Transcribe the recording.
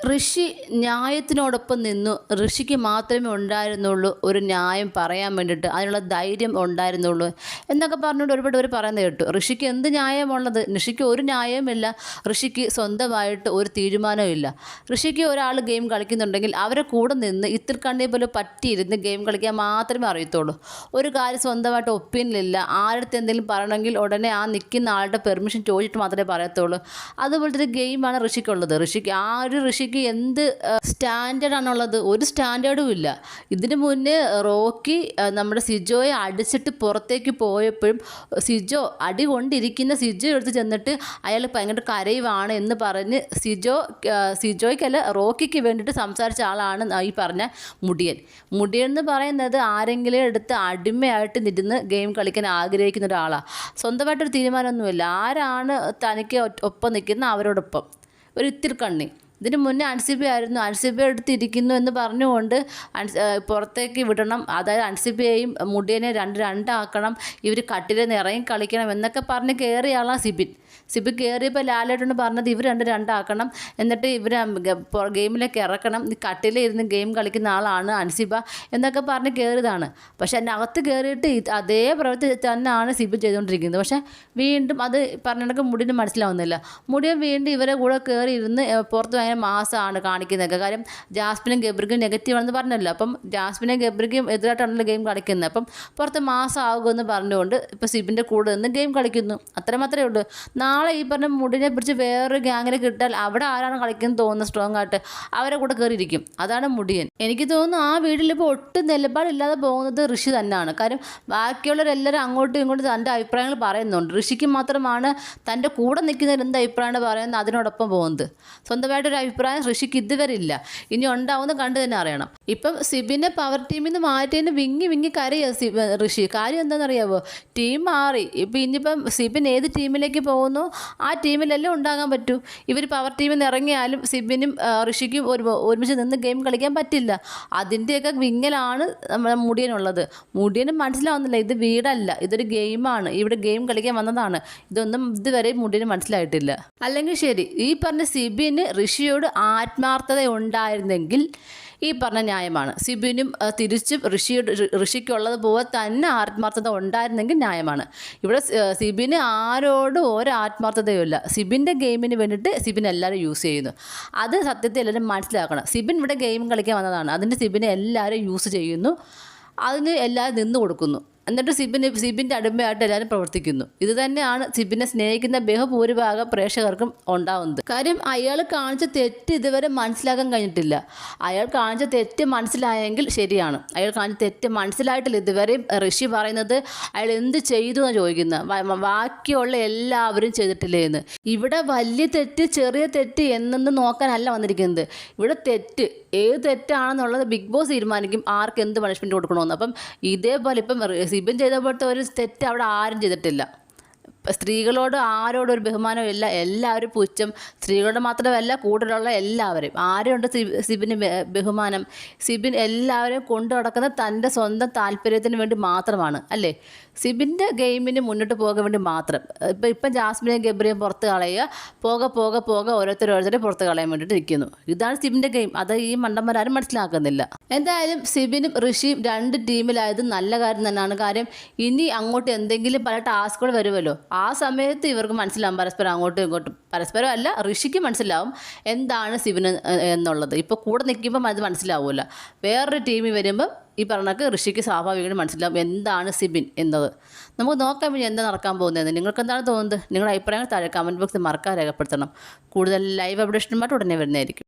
ഋഷി ന്യായത്തിനോടൊപ്പം നിന്നു. ഋഷിക്ക് മാത്രമേ ഉണ്ടായിരുന്നുള്ളൂ ഒരു ന്യായം പറയാൻ വേണ്ടിയിട്ട്. അതിനുള്ള ധൈര്യം ഉണ്ടായിരുന്നുള്ളൂ എന്നൊക്കെ പറഞ്ഞുകൊണ്ട് ഒരുപാട് പേര് പറയുന്നത് കേട്ടു. ഋഷിക്ക് എന്ത് ന്യായമുള്ളത്? ഋഷിക്ക് ഒരു ന്യായവുമില്ല. ഋഷിക്ക് സ്വന്തമായിട്ട് ഒരു തീരുമാനവുമില്ല. ഋഷിക്ക് ഒരാൾ ഗെയിം കളിക്കുന്നുണ്ടെങ്കിൽ അവരെ കൂടെ നിന്ന് ഇത്തിരി കണ്ണിയെ പോലെ പറ്റിയിരുന്ന് ഗെയിം കളിക്കാൻ മാത്രമേ അറിയത്തുള്ളൂ. ഒരു കാര്യം സ്വന്തമായിട്ട് ഒപ്പീനിയനില്ല ആരുടെ എന്തെങ്കിലും പറയണമെങ്കിൽ ഉടനെ ആ നിൽക്കുന്ന ആളുടെ പെർമിഷൻ ചോദിച്ചിട്ട് മാത്രമേ പറയത്തുള്ളൂ. അതുപോലത്തെ ഒരു ഗെയിമാണ് ഋഷിക്കുള്ളത്. ഋഷിക്ക് ആ ഒരു ഋഷിക്ക് എന്ത് സ്റ്റാൻഡേർഡ് ആണുള്ളത് ഒരു സ്റ്റാൻഡേർഡും ഇല്ല. ഇതിന് മുന്നേ റോക്കി നമ്മുടെ സിജോയെ അടിച്ചിട്ട് പുറത്തേക്ക് പോയപ്പോഴും സിജോ അടി കൊണ്ടിരിക്കുന്ന സിജോ എടുത്ത് ചെന്നിട്ട് അയാൾ ഭയങ്കര കരയുവാണ് എന്ന് പറഞ്ഞ് സിജോ സിജോയ്ക്കല്ല റോക്കിക്ക് വേണ്ടിയിട്ട് സംസാരിച്ച ആളാണ് ഈ പറഞ്ഞ മുടിയൻ. മുടിയൻ എന്ന് പറയുന്നത് ആരെങ്കിലും എടുത്ത് അടിമയായിട്ട് നിന്ന് ഗെയിം കളിക്കാൻ ആഗ്രഹിക്കുന്ന ഒരാളാണ് സ്വന്തമായിട്ടൊരു തീരുമാനമൊന്നുമില്ല. ആരാണ് തനിക്ക് ഒപ്പം നിൽക്കുന്ന അവരോടൊപ്പം? ഒരു ഇത്തിരി കണ്ണി. ഇതിന് മുന്നേ അൻസിബി ആയിരുന്നു. അൻസിബി എടുത്തിരിക്കുന്നു എന്ന് പറഞ്ഞുകൊണ്ട് പുറത്തേക്ക് വിടണം. അതായത് അൻസിബിയെയും മുടിയനെ രണ്ട് രണ്ടാക്കണം. ഇവർ കട്ടിലിൽ നിന്ന് ഇറങ്ങി കളിക്കണം എന്നൊക്കെ പറഞ്ഞ് കയറിയാളാണ് സിബിൻ. സിബിൻ കയറിയപ്പോൾ ലാലേട്ടനോട് പറഞ്ഞത് ഇവർ രണ്ട് രണ്ടാക്കണം. എന്നിട്ട് ഇവർ ഗെയിമിലേക്ക് ഇറക്കണം. കട്ടിലിരുന്ന് ഗെയിം കളിക്കുന്ന ആളാണ് അൻസിബ എന്നൊക്കെ പറഞ്ഞ് കയറിയതാണ് പക്ഷെ അതിനകത്ത് കയറിയിട്ട് ഇത് അതേ പ്രവൃത്തി തന്നെയാണ് സിബി ചെയ്തുകൊണ്ടിരിക്കുന്നത് പക്ഷേ വീണ്ടും അത് പറഞ്ഞിടക്ക് മുടിന് മനസ്സിലാവുന്നില്ല. മുടിയെ വീണ്ടും ഇവരെ കൂടെ കയറി ഇരുന്ന് പുറത്ത് ഭയങ്കര മാസമാണ് കാണിക്കുന്നതൊക്കെ. കാര്യം ജാസ്മിനും ഗബ്രിക്കും നെഗറ്റീവ് ആണെന്ന് പറഞ്ഞല്ലോ. അപ്പം ജാസ്മിനും ഗബ്രിക്കും എതിരായിട്ടാണല്ലോ ഗെയിം കളിക്കുന്നത്. അപ്പം പുറത്ത് മാസം ആകുമെന്ന് പറഞ്ഞുകൊണ്ട് ഇപ്പോൾ സിബിന്റെ കൂടെ നിന്ന് ഗെയിം കളിക്കുന്നു. അത്ര മാത്രമേ ഉള്ളൂ. നാളെ ഈ പറഞ്ഞ മുടിനെ പിടിച്ച് വേറൊരു ഗ്യാങ്ങിനെ കിട്ടാൽ അവിടെ ആരാണ് കളിക്കുന്നത് തോന്നുന്നത് സ്ട്രോങ് ആയിട്ട്? അവരെ കൂടെ കയറിയിരിക്കും അതാണ് മുടിയൻ. എനിക്ക് തോന്നുന്നു ആ വീട്ടിൽ ഇപ്പോൾ ഒട്ടും നിലപാടില്ലാതെ പോകുന്നത് ഋഷി തന്നെയാണ്. കാര്യം ബാക്കിയുള്ളവരെല്ലാവരും അങ്ങോട്ടും ഇങ്ങോട്ടും തന്റെ അഭിപ്രായങ്ങൾ പറയുന്നുണ്ട്. ഋഷിക്ക് മാത്രമാണ് തന്റെ കൂടെ നിൽക്കുന്നവർ എന്ത് അഭിപ്രായമാണ് പറയുന്നത് അതിനോടൊപ്പം പോകുന്നത്. സ്വന്തമായിട്ടൊരു അഭിപ്രായം ഋഷിക്ക് ഇതുവരെ ഇല്ല. ഇനി ഉണ്ടാവുന്ന കണ്ടു തന്നെ അറിയണം. ഇപ്പം സിബിനെ പവർ ടീമിൽ നിന്ന് മാറ്റിയതിന് വിങ്ങി വിങ്ങി കരയോ സിബ് ഋഷി. കാര്യം എന്താണെന്നറിയാവോ? ടീം മാറി. ഇപ്പം ഇനിയിപ്പം സിബിൻ ഏത് ടീമിലേക്ക് പോകുന്നു? ആ ടീമിലല്ലേ ഉണ്ടാകാൻ പറ്റൂ. ഇവർ പവർ ടീമിൽ നിന്ന് ഇറങ്ങിയാലും സിബിനും ഋഷിക്കും ഒരു ഒരുമിച്ച് നിന്ന് ഗെയിം കളിക്കാൻ പറ്റില്ല. അതിന്റെയൊക്കെ വിങ്ങലാണ് നമ്മുടെ മുടിയനുള്ളത്. മുടിയനും മനസ്സിലാവുന്നില്ല ഇത് വീടല്ല ഇതൊരു ഗെയിമാണ് ഇവിടെ ഗെയിം കളിക്കാൻ വന്നതാണ്. ഇതൊന്നും ഇതുവരെ മുടിയന് മനസ്സിലായിട്ടില്ല. അല്ലെങ്കിൽ ശരി ഈ പറഞ്ഞ സിബിന് ഋഷിയോട് ആത്മാർത്ഥത ഉണ്ടായിരുന്നെങ്കിൽ ഈ പറഞ്ഞ ന്യായമാണ്. സിബിനും തിരിച്ചും ഋഷിയുടെ ഋഷിക്കുള്ളത് പോലെ തന്നെ ആത്മാർത്ഥത ഉണ്ടായിരുന്നെങ്കിൽ ന്യായമാണ്. ഇവിടെ സിബിന് ആരോടും ഒരു ആത്മാർത്ഥതയുമില്ല സിബിന്റെ ഗെയിമിന് വേണ്ടിയിട്ട് സിബിൻ എല്ലാവരും യൂസ് ചെയ്യുന്നു. അത് സത്യത്തിൽ എല്ലാവരും മനസ്സിലാക്കണം. സിബിൻ ഇവിടെ ഗെയിം കളിക്കാൻ വന്നതാണ്. അതിന്റെ സിബിനെ എല്ലാവരും യൂസ് ചെയ്യുന്നു. അതിന് എല്ലാവരും നിന്ന് കൊടുക്കുന്നു. എന്നിട്ട് സിബിന് സിബിന്റെ അടിമയായിട്ട് എല്ലാവരും പ്രവർത്തിക്കുന്നു. ഇത് തന്നെയാണ് സിബിനെ സ്നേഹിക്കുന്ന ബഹുഭൂരിഭാഗം പ്രേക്ഷകർക്കും ഉണ്ടാവുന്നത്. കാര്യം അയാൾ കാണിച്ച തെറ്റ് ഇതുവരെ മനസ്സിലാക്കാൻ കഴിഞ്ഞിട്ടില്ല. അയാൾ കാണിച്ച തെറ്റ് മനസ്സിലായെങ്കിൽ ശരിയാണ്. അയാൾ കാണിച്ച തെറ്റ് മനസ്സിലായിട്ടില്ല. ഇതുവരെയും ഋഷി പറയുന്നത് അയാൾ എന്ത് ചെയ്തു എന്ന് ചോദിക്കുന്നത്. ബാക്കിയുള്ള എല്ലാവരും ചെയ്തിട്ടില്ലേ എന്ന്. ഇവിടെ വലിയ തെറ്റ് ചെറിയ തെറ്റ് എന്നൊന്ന് നോക്കാനല്ല വന്നിരിക്കുന്നത്. ഇവിടെ തെറ്റ് ഏത് തെറ്റാണെന്നുള്ളത് ബിഗ് ബോസ് തീരുമാനിക്കും ആർക്ക് എന്ത് പണിഷ്മെന്റ് കൊടുക്കണമെന്ന്. അപ്പം ഇതേപോലെ ഇപ്പം സിബിൻ ചെയ്ത പോലത്തെ ഒരു തെറ്റ് അവിടെ ആരും ചെയ്തിട്ടില്ല. സ്ത്രീകളോട് ആരോടും ഒരു ബഹുമാനവും ഇല്ല. എല്ലാവരും പുച്ഛം. സ്ത്രീകളോട് മാത്രമല്ല കൂടുതലുള്ള എല്ലാവരും. ആരുണ്ട് സിബ് സിബിന് ബഹുമാനം? സിബിൻ എല്ലാവരെയും കൊണ്ടു നടക്കുന്നത് തന്റെ സ്വന്തം താല്പര്യത്തിന് വേണ്ടി മാത്രമാണ് അല്ലേ? സിബിന്റെ ഗെയിമിന് മുന്നോട്ട് പോകാൻ വേണ്ടി മാത്രം. ഇപ്പം ഇപ്പം ജാസ്മിനെയും ഗബ്രിയും പുറത്ത് കളയുക. പോക പോക പോക ഓരോരുത്തർ ഓരോരുത്തരെ പുറത്ത് കളയാൻ വേണ്ടിയിട്ട് ഇരിക്കുന്നു. ഇതാണ് സിബിന്റെ ഗെയിം. അത് ഈ മണ്ടന്മാരും മനസ്സിലാക്കുന്നില്ല. എന്തായാലും സിബിനും ഋഷിയും രണ്ട് ടീമിലായത് നല്ല കാര്യം തന്നെയാണ്. കാര്യം ഇനി അങ്ങോട്ട് എന്തെങ്കിലും പല ടാസ്കുകൾ വരുമല്ലോ. ആ സമയത്ത് ഇവർക്ക് മനസ്സിലാവും പരസ്പരം അങ്ങോട്ടും ഇങ്ങോട്ടും. പരസ്പരം അല്ല ഋഷിക്ക് മനസ്സിലാവും എന്താണ് സിബിന് എന്നുള്ളത്. ഇപ്പോൾ കൂടെ നിൽക്കുമ്പം അത് മനസ്സിലാവില്ല വേറൊരു ടീമിൽ വരുമ്പം ഈ പറഞ്ഞക്ക് ഋഷിക്ക് സ്വാഭാവികമായിട്ട് മനസ്സിലാവും എന്താണ് സിബിൻ എന്നത്. നമുക്ക് നോക്കാൻ വേണ്ടി എന്താ നടക്കാൻ പോകുന്നത്. നിങ്ങൾക്ക് എന്താണ് തോന്നുന്നത്? നിങ്ങളുടെ അഭിപ്രായങ്ങൾ താഴെ കമന്റ് ബോക്സിൽ മറക്കാൻ രേഖപ്പെടുത്തണം. കൂടുതൽ ലൈവ് അപ്ഡേഷനുമായിട്ട് ഉടനെ വരുന്നതായിരിക്കും.